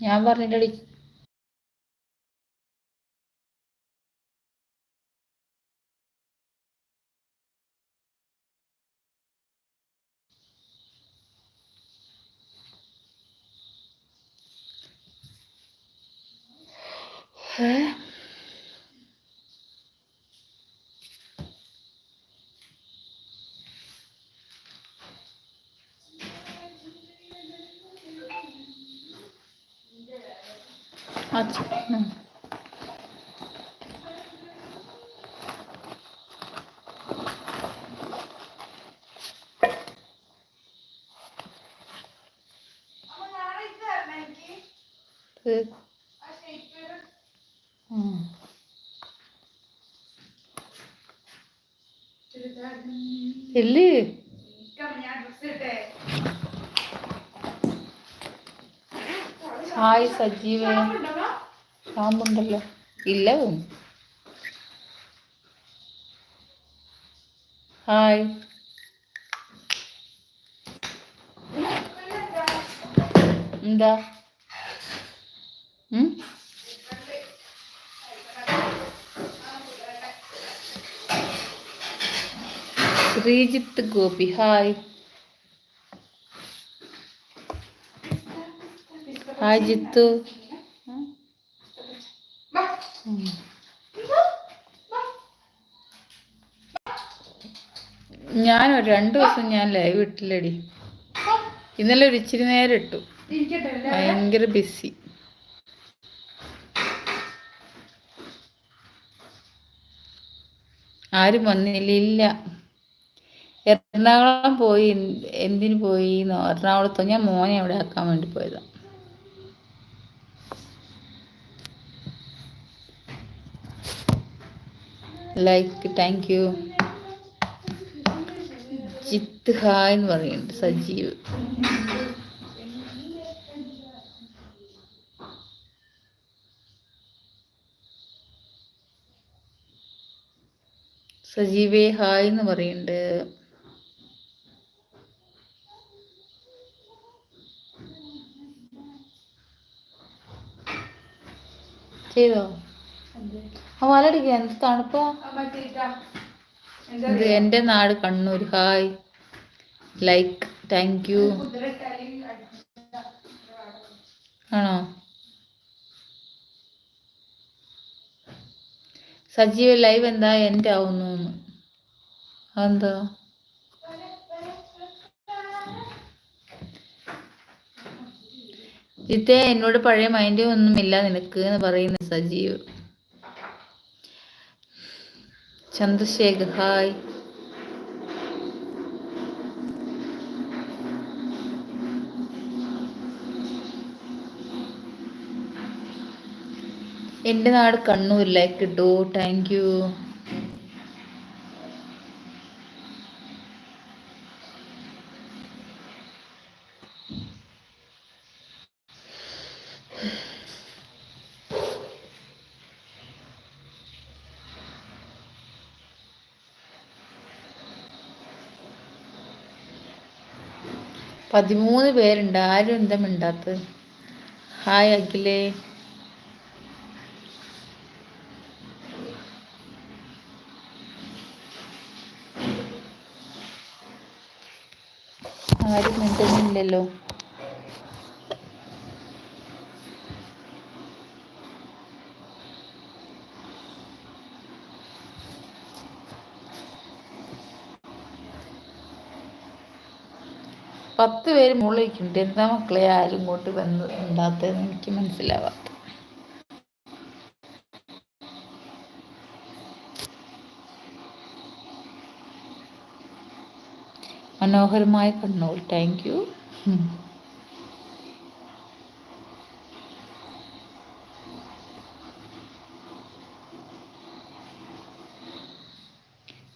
ഞാൻ പറഞ്ഞില്ലടി. എല്ല് ഹായ് സജീവ. പാമ്പുണ്ടല്ലോ ഇല്ല. ഹായ്. എന്താ? ശ്രീജിത്ത് ഗോപി ഹായ്. ഹായ് ജിത്തു. ഞാൻ ഒരു രണ്ടു ദിവസം ഞാൻ ലൈവ് ഇട്ടില്ലടി. ഇന്നലെ ഒരു ഇച്ചിരി നേരം ഇട്ടു. ഭയങ്കര ബിസി. ആരും വന്നില്ല എറണാകുളം പോയി എന്തിനു പോയി എറണാകുളത്തോ? ഞാൻ മോനെ അവിടെ ആക്കാൻ വേണ്ടി പോയതാ. Like thank you Jith hi എന്ന് പറയുന്നുണ്ട് സജീവ്. സജീവേ ഹായ് എന്ന് പറയുന്നുണ്ട്. ചെയ്തോ? ആ വലടിക്കുക എന്ത് തണുപ്പാ? ഇത് എന്റെ നാട് Kannur hi. Like thank you. ആണോ? സജീവ ലൈവ് എന്താ? എന്റെ ആവുന്നു അതെന്താ? ഇതേ എന്നോട് പഴയ മൈൻഡ് ഒന്നുമില്ല നിനക്ക് എന്ന് പറയുന്ന സജീവ്. ചന്ദ്രശേഖർ ഹായ്. എന്റെ നാട് കണ്ണൂരിലേക്ക് കിട്ടൂ താങ്ക് യു പതിമൂന്ന് പേരുണ്ട്. ആരും എന്താ മിണ്ടാത്തത്? ഹായ് അഖിലേ. ആരും മിണ്ടുന്നില്ലല്ലോ. പത്ത് പേര് മുകളിലേക്കുണ്ട് എന്താ മക്കളെ? ആരും ഇങ്ങോട്ട് വന്ന് ഉണ്ടാത്തതെന്ന് എനിക്ക് മനസ്സിലാവാത്ത. മനോഹരമായ കണ്ണൂർ താങ്ക് യു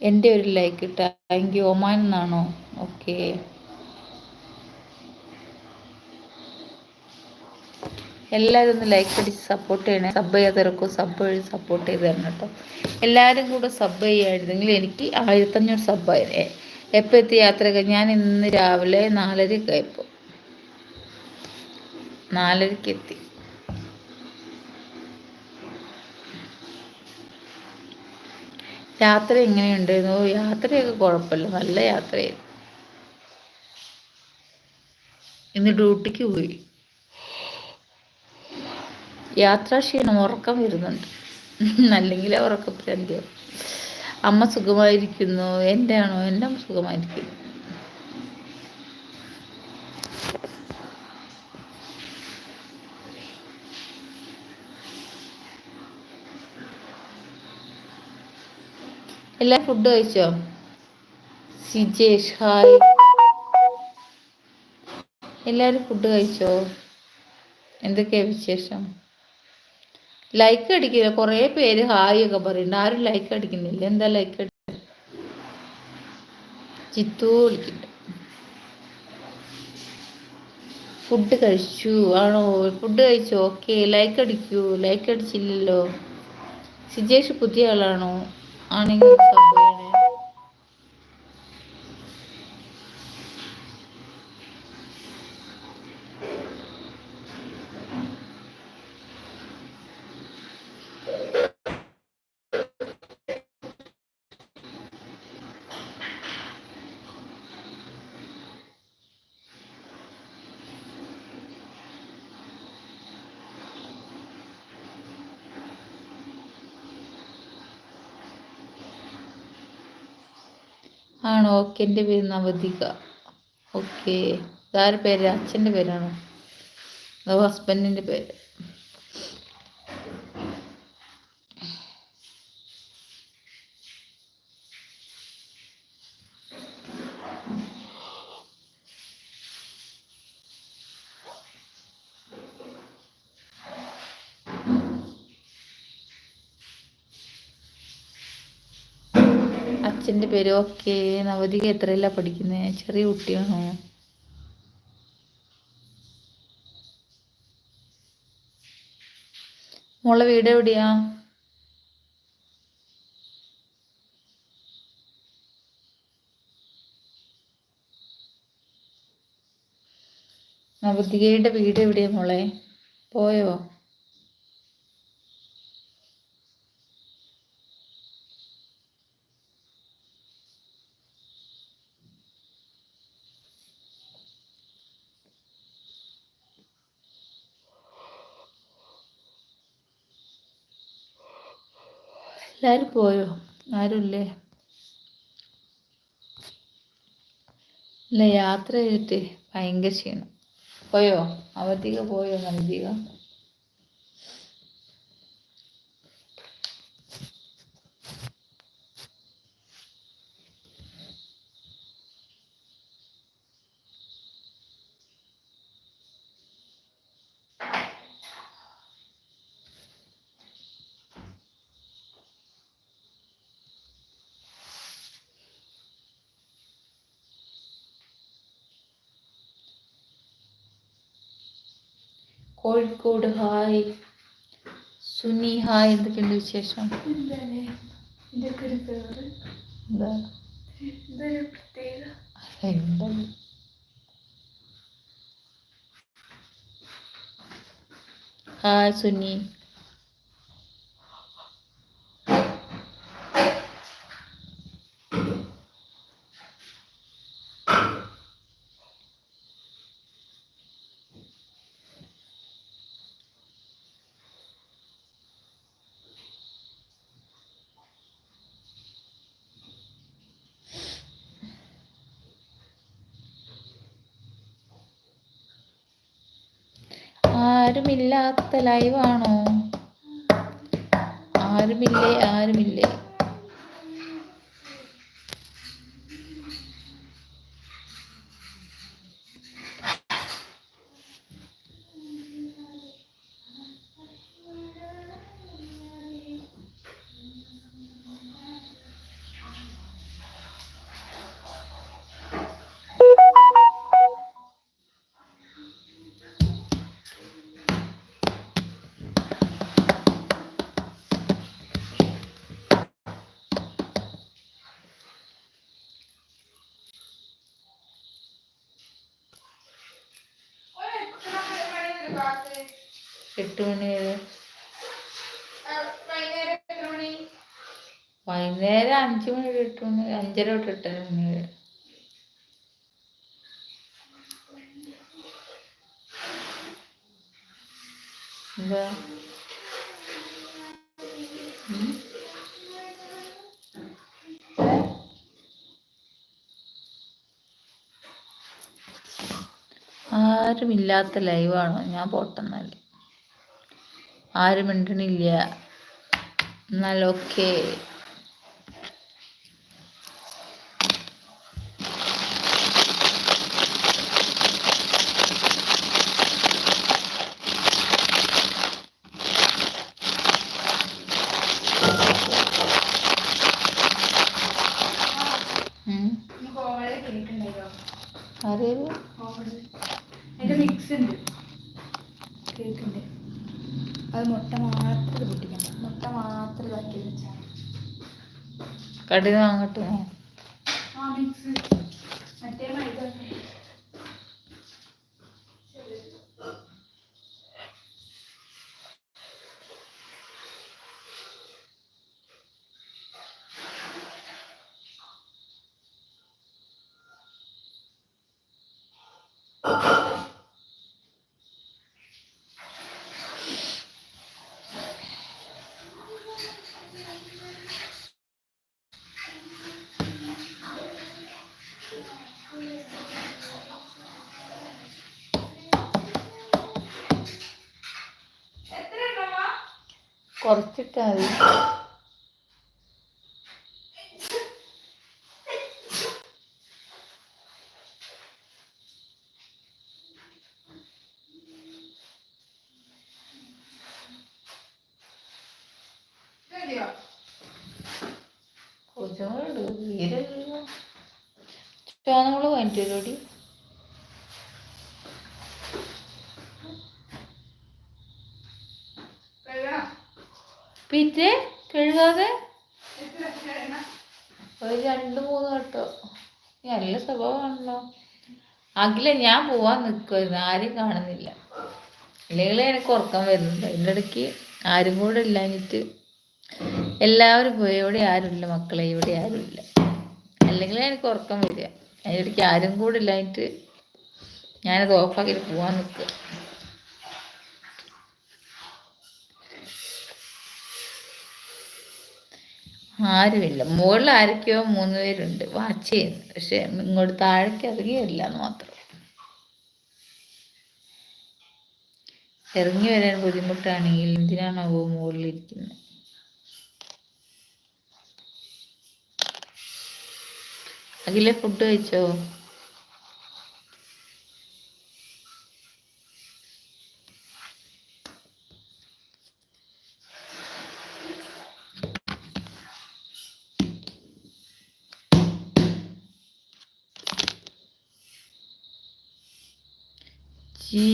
എന്റെ ഒരു ലൈക്ക് താങ്ക് യു ഒമാൻ എന്നാണോ? ഓക്കേ എല്ലാവരും ഒന്ന് ലൈക്ക് അടിച്ച് സപ്പോർട്ട് ചെയ്യണേ. സബ് ചെയ്യാത്തവർക്കും സബ് വഴി സപ്പോർട്ട് ചെയ്ത് തരണം കേട്ടോ. എല്ലാവരും കൂടെ സബ് ചെയ്യായിരുന്നെങ്കിൽ എനിക്ക് ആയിരത്തഞ്ഞൂറ് സബ്ബായിരുന്നു എപ്പോൾ എത്തി യാത്ര ഞാൻ ഇന്ന് രാവിലെ നാലരക്ക് ആയപ്പോൾ നാലരക്ക് എത്തി. യാത്ര എങ്ങനെയുണ്ടായിരുന്നു? യാത്രയൊക്കെ കുഴപ്പമില്ല. നല്ല യാത്രയായിരുന്നു. ഇന്ന് ഡ്യൂട്ടിക്ക് പോയി. യാത്രാക്ഷീണം ഉറക്കം വരുന്നുണ്ട്. അല്ലെങ്കിൽ ഉറക്കപ്രാന്തിയാവും അമ്മ സുഖമായിരിക്കുന്നു എന്റെ ആണോ എന്റെ അമ്മ സുഖമായിരിക്കുന്നു. എല്ലാ ഫുഡ് കഴിച്ചോ? സിജേഷ് ഹായ്. എല്ലാവരും ഫുഡ് കഴിച്ചോ? എന്തൊക്കെയാ വിശേഷം? ലൈക്ക് അടിക്കില്ല. കുറേ പേര് ഹായ് ഒക്കെ പറയുന്നുണ്ട് ആരും ലൈക്ക് അടിക്കുന്നില്ല. എന്താ ലൈക്ക് അടി ചിത്തു വിളിക്കുന്നുണ്ട്. ഫുഡ് കഴിച്ചു. ആണോ? ഫുഡ് കഴിച്ചു? ഓക്കെ ലൈക്ക് അടിക്കൂ. ലൈക്ക് അടിച്ചില്ലല്ലോ. സിജേഷ് പുതിയ ആളാണോ? ആണെങ്കിൽ ആണോ ഓക്കെ എന്റെ പേര് നവതിക ഓക്കെ. ഇതാരുടെ പേര്? അച്ഛന്റെ പേരാണോ? അതോ ഹസ്ബൻഡിന്റെ പേര്? അച്ഛന്റെ പേര് ഓക്കെ. നവതിക എത്രയല്ല പഠിക്കുന്നത് ചെറിയ കുട്ടിയാണോ? മോളെ വീട് എവിടെയാ? നവതികയുടെ വീട് എവിടെയാ മോളെ? പോയോ? എല്ലാവരും പോയോ? ആരുമില്ലേ ഇല്ല യാത്ര ചെയ്തിട്ട് ഭയങ്കര ക്ഷീണം. പോയോ? അവധിക പോയോ നവതിക കോഴിക്കോട് ഹായ്. സുനി ഹായ് എന്തൊക്കെയുണ്ട് വിശേഷം? എന്താ? എന്താ? ഹായ് സുനി. ആരുമില്ലാത്ത ലൈവാണോ ആരുമില്ലേ ആരുമില്ലേ? എട്ട് മണി വരെ. വൈകുന്നേരം അഞ്ചു മണി വരെ എട്ട് മണി അഞ്ചര തൊട്ട് എട്ടര മണി വരെ. എന്താ? ആരുമില്ലാത്ത ലൈവാണോ? ഞാൻ പോട്ടെന്നല്ലേ ആരും മിണ്ടണില്ല. എന്നാൽ ഓക്കേ കടയിൽ വാങ്ങട്ടെ. ആ മിക്സ്. കുറച്ചിട്ടാ മതി കൊച്ചുങ്ങളുണ്ട് തീരെ ചോന്നങ്ങൾ വാങ്ങിച്ചു പിന്നെ കഴുകാതെ? ഒരു രണ്ട് മൂന്ന് കേട്ടോ നല്ല സ്വഭാവമാണല്ലോ. അഖില ഞാൻ പോവാൻ നിൽക്കുമായിരുന്നു ആരും കാണുന്നില്ല. അല്ലെങ്കിൽ എനിക്ക് ഉറക്കം വരുന്നുണ്ട്. അതിന്റെ ഇടയ്ക്ക് ആരും കൂടെ ഇല്ലാഞ്ഞിട്ട് എല്ലാവരും പോയി. ഇവിടെ ആരുമില്ല. മക്കളെ ഇവിടെ ആരുമില്ല. അല്ലെങ്കിൽ എനിക്ക് ഉറക്കം വരിക. അതിന്റെ ഇടയ്ക്ക് ആരും കൂടെ ഇല്ലാഞ്ഞിട്ട് ഞാനത് ഓഫാക്കിയിട്ട് പോവാൻ നിൽക്കുക ആരുമില്ല. മുകളിൽ ആരൊക്കെയോ മൂന്ന് പേരുണ്ട്. വാച്ച് ചെയ്യുന്നു. പക്ഷെ ഇങ്ങോട്ട് താഴേക്ക് ഇറങ്ങിയില്ല എന്ന് മാത്രം. ഇറങ്ങി വരാൻ ബുദ്ധിമുട്ടാണെങ്കിൽ എന്തിനാണാവോ മുകളിലിരിക്കുന്നത് അഖിലെ ഫുഡ് കഴിച്ചോ? ജീ.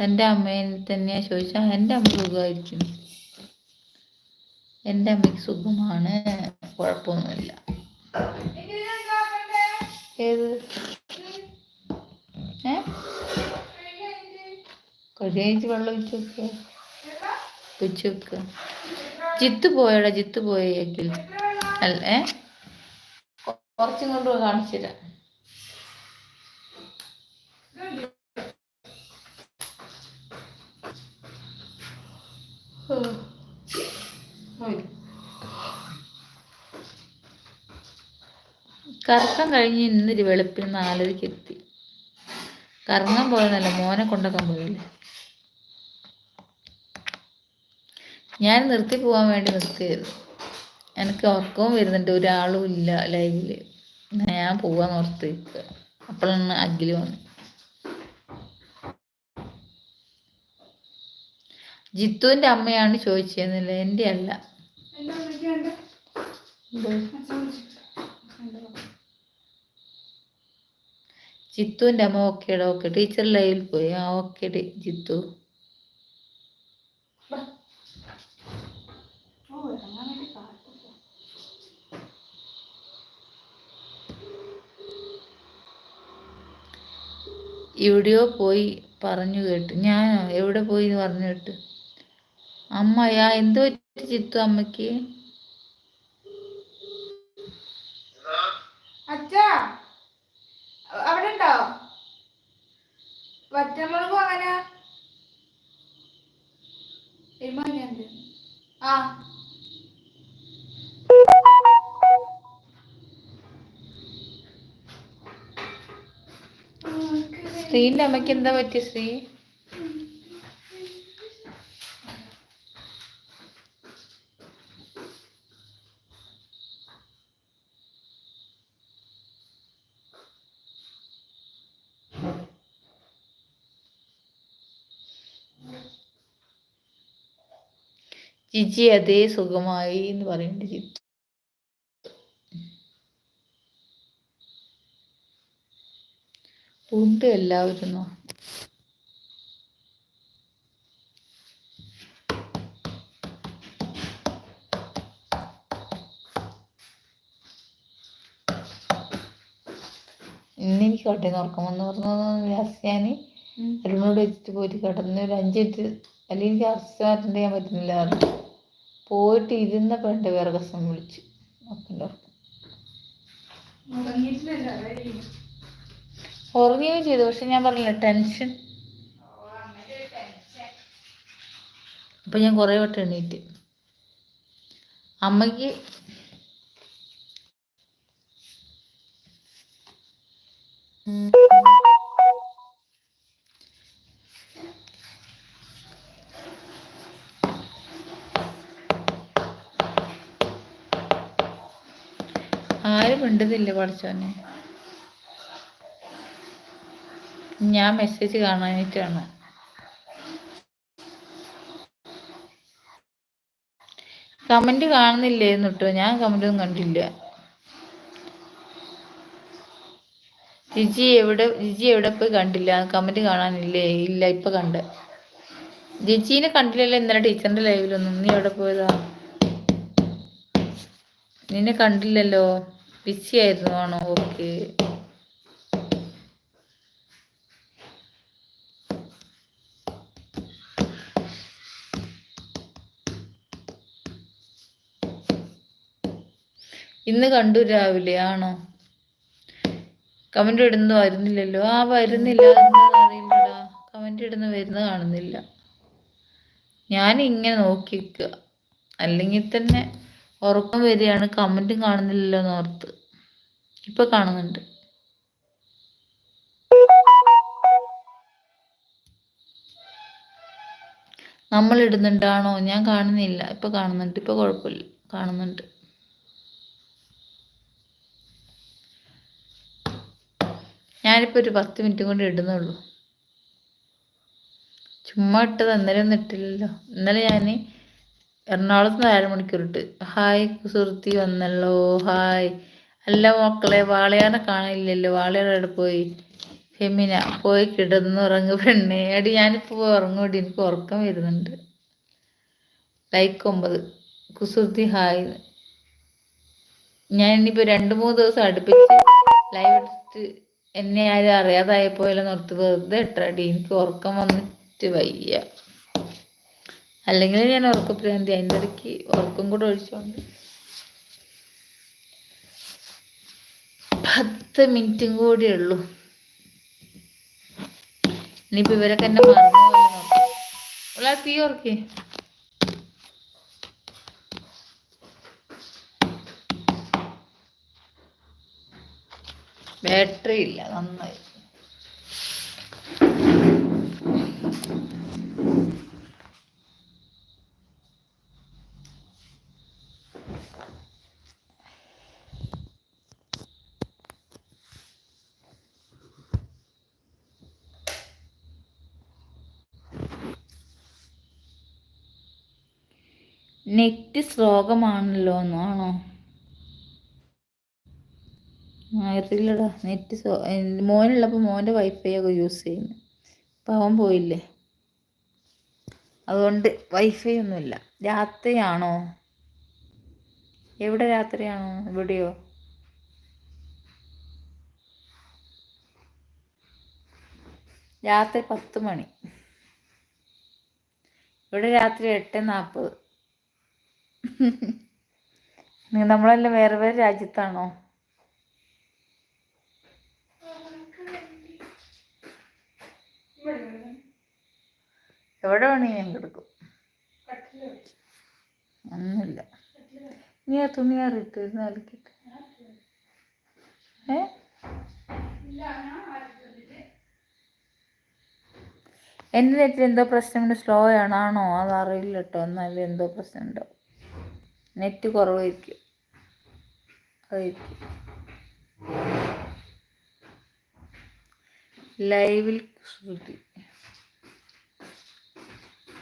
തന്റെ അമ്മയെ തന്നെയാ ചോദിച്ചാൽ എന്റെ അമ്മ സുഖമായിരിക്കും. എന്റെ അമ്മയ്ക്ക് സുഖമാണ് കുഴപ്പമൊന്നുമില്ല. ഏത്? ഏ? കഴിച്ച് വെള്ളം ഒഴിച്ച് വെക്കുക ഒഴിച്ചു വെക്കുക ജിത്ത് പോയടാ ജിത്ത് പോയെങ്കിൽ അല്ലേ കുറച്ചും കൊണ്ട് കാണിച്ചു തരാം. കറക്കം കഴിഞ്ഞ് ഇന്നൊരു വെളുപ്പിന് നാലരയ്ക്ക് എത്തി കറങ്ങാൻ പോയതല്ല മോനെ കൊണ്ടൊക്കെ പോയല്ലേ? ഞാൻ നിർത്തി പോകാൻ വേണ്ടി നിൽക്കുകയായിരുന്നു. എനിക്ക് ഉറക്കവും വരുന്നുണ്ട് ഒരാളും ഇല്ല ലൈവിൽ. ഞാൻ പോവാൻ ഓർത്തിരിക്കുക അപ്പോഴാണ് അഖിൽ വന്നു ജിത്തുവിന്റെ അമ്മയാണ് ചോദിച്ചതെന്നില്ല എന്റെ അല്ല. ജിത്തുവിന്റെ അമ്മ ഓക്കേടാ ഓക്കെ. ടീച്ചർ ലൈവിൽ പോയി. ആ ഓക്കെ ജിത്തു. എവിടെയോ പോയി പറഞ്ഞു കേട്ട്. ഞാൻ എവിടെ പോയി എന്ന് പറഞ്ഞു കേട്ടു? അമ്മയാ എന്തോ ചിത്തു അമ്മയ്ക്ക് അച്ഛാ അവിടെ ഉണ്ടോ വറ്റമുളക് അങ്ങനെ ആ. ശ്രീന്റെ അമ്മയ്ക്ക് എന്താ പറ്റിയ ശ്രീ? ജിജി അതേ സുഖമായി എന്ന് പറയുന്നുണ്ട് ജിത്തു ഉണ്ട് എല്ലാവരും നോ- ഇന്ന് എനിക്ക് കട്ടേന്ന് ഉറക്കം വന്ന് പറഞ്ഞു ഞാൻ അരുണോട് വെച്ചിട്ട് പോയിട്ട് കിടന്ന് ഒരു അഞ്ച് മിനിറ്റ് അല്ലെങ്കിൽ എനിക്ക് അറസ്റ്റ് അറ്റൻഡ് ചെയ്യാൻ പറ്റുന്നില്ല പറഞ്ഞു പോയിട്ട് ഇരുന്ന പെണ്ണ് വിറകസം വിളിച്ചു. ഉറങ്ങുകയും ചെയ്തു പക്ഷെ ഞാൻ പറഞ്ഞില്ല ടെൻഷൻ. അപ്പം ഞാൻ കുറേ വട്ടം എണീറ്റ്. അമ്മയ്ക്ക് ആരും മിണ്ടുന്നില്ല പഠിച്ചോനെ ഞാൻ മെസ്സേജ് കാണാനായിട്ടാണ് കമന്റ് കാണുന്നില്ലേ കേട്ടോ ഞാൻ കമന്റ് ഒന്നും കണ്ടില്ല. ജിജി എവിടെ ജിജി എവിടെ പോയി കണ്ടില്ല. കമന്റ് കാണാനില്ലേ? ഇല്ല ഇപ്പൊ കണ്ട്. ജിജീനെ കണ്ടില്ലല്ലോ ഇന്നലെ ടീച്ചറിന്റെ ലൈവിലൊന്നും നീ എവിടെ പോയതാ? നിന്നെ കണ്ടില്ലല്ലോ. ബിസി ആയിരുന്നു ആണോ? ഓക്കെ. ഇന്ന് കണ്ടു രാവിലെ ആണോ? കമന്റ് ഇടുന്നു വരുന്നില്ലല്ലോ. ആ വരുന്നില്ല അറിയില്ലടാ കമന്റ് ഇടുന്ന വരുന്നത് കാണുന്നില്ല. ഞാൻ ഇങ്ങനെ നോക്കി അല്ലെങ്കിൽ തന്നെ ഉറക്കം വരികയാണ്. കമന്റും കാണുന്നില്ലല്ലോ എന്ന് ഓർത്ത് ഇപ്പൊ കാണുന്നുണ്ട്. നമ്മൾ ഇടുന്നുണ്ടാണോ? ഞാൻ കാണുന്നില്ല. ഇപ്പൊ കാണുന്നുണ്ട്. ഇപ്പൊ കുഴപ്പമില്ല. കാണുന്നുണ്ട്. ഞാനിപ്പോ ഒരു പത്ത് മിനിറ്റ് കൊണ്ട് ഇടുന്നുള്ളൂ. ചുമ്മാ ഇട്ടത് അന്നേരം ഒന്നും ഇട്ടില്ലല്ലോ. ഇന്നലെ ഞാൻ എറണാകുളത്ത് നിന്ന് അരമണിക്കൂർ ഇട്ട്. ഹായ് സുഹൃത്തി വന്നല്ലോ. ഹായ്. അല്ല മക്കളെ വാളയാനെ കാണില്ലല്ലോ. വാളയാർ അവിടെ പോയി. ഫെമിന പോയി കിടന്നുറങ്ങ് പെണ്ണേ. അടി ഞാനിപ്പോൾ ഉറങ്ങൂടി. എനിക്ക് ഉറക്കം വരുന്നുണ്ട്. ലൈക്ക് ഒമ്പത്. കുസൃതി ഹായ്. ഞാൻ ഇനിയിപ്പോൾ രണ്ട് മൂന്ന് ദിവസം അടുപ്പിച്ച് ലൈവ് എടുത്തിട്ട് എന്നെ ആരും അറിയാതായപ്പോയല്ലോ നിർത്തി. വെറുതെ ഇട്ടടി എനിക്ക് ഉറക്കം വന്നിട്ട് വയ്യ. അല്ലെങ്കിൽ ഞാൻ ഉറക്കപ്രാന്തി. അതിന്റെ ഇടയ്ക്ക് ഉറക്കം കൂടെ ഒഴിച്ചോണ്ട് പത്ത് മിനിറ്റും കൂടി ഉള്ളൂ. ഇനിയിപ്പോ ഇവരൊക്കെ എന്നെ മറന്നു തീ ഓർക്കേ ബാറ്ററി ഇല്ല നന്നായി. നെറ്റ് ശ്ലോകമാണല്ലോ എന്നാണോ? അറിയില്ലടാ. നെറ്റ് മോനുള്ളപ്പോൾ മോന്റെ വൈഫൈ ഒക്കെ യൂസ് ചെയ്യുന്നു. അവൻ പോയില്ലേ? അതുകൊണ്ട് വൈഫൈ ഒന്നുമില്ല. രാത്രിയാണോ? എവിടെ രാത്രിയാണോ? ഇവിടെയോ? രാത്രി പത്ത് മണി. ഇവിടെ രാത്രി എട്ട് നാൽപ്പത്. നമ്മളെല്ലാം വേറെ വേറെ രാജ്യത്താണോ? എവിടെ വേണമെങ്കിൽ ഞാൻ കിടക്കും. ഒന്നുമില്ല. നീ ആ തുണി അറിയിട്ട് നൽകിട്ട് ഏ? എന്റെ നെറ്റിൽ എന്തോ പ്രശ്നമുണ്ട് സ്ലോ ആണ്. ആണോ? അതറിയില്ല കേട്ടോ. എന്നാലും എന്തോ പ്രശ്നമുണ്ടോ? നെറ്റ് കുറവായിരിക്കും. ലൈവിൽ ശ്രുതി.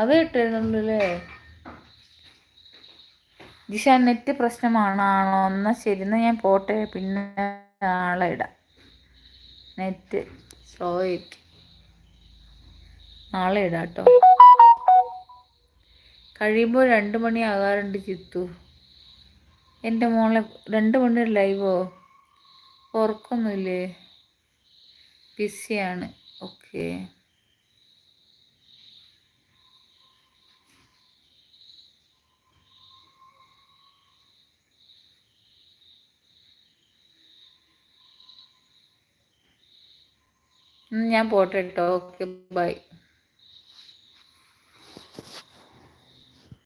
അത് കിട്ടുന്നുണ്ടല്ലേ? ജിഷ നെറ്റ് പ്രശ്നമാണോ ആണോ എന്നാൽ ശരി എന്നാൽ ഞാൻ പോട്ടെ. പിന്നെ നാളെ ഇടാം. നെറ്റ് സ്ലോ ആയിരിക്കും നാളെ ഇടാം കേട്ടോ. കഴിയുമ്പോൾ രണ്ട് മണി ആകാറുണ്ട് ചിത്തു. എന്റെ മോളെ രണ്ട് മണി ലൈവോ ഉറക്കൊന്നുമില്ലേ ബിസിയാണ്. ഓക്കെ. ഞാൻ പോട്ടെ കേട്ടോ ഓക്കെ ബൈ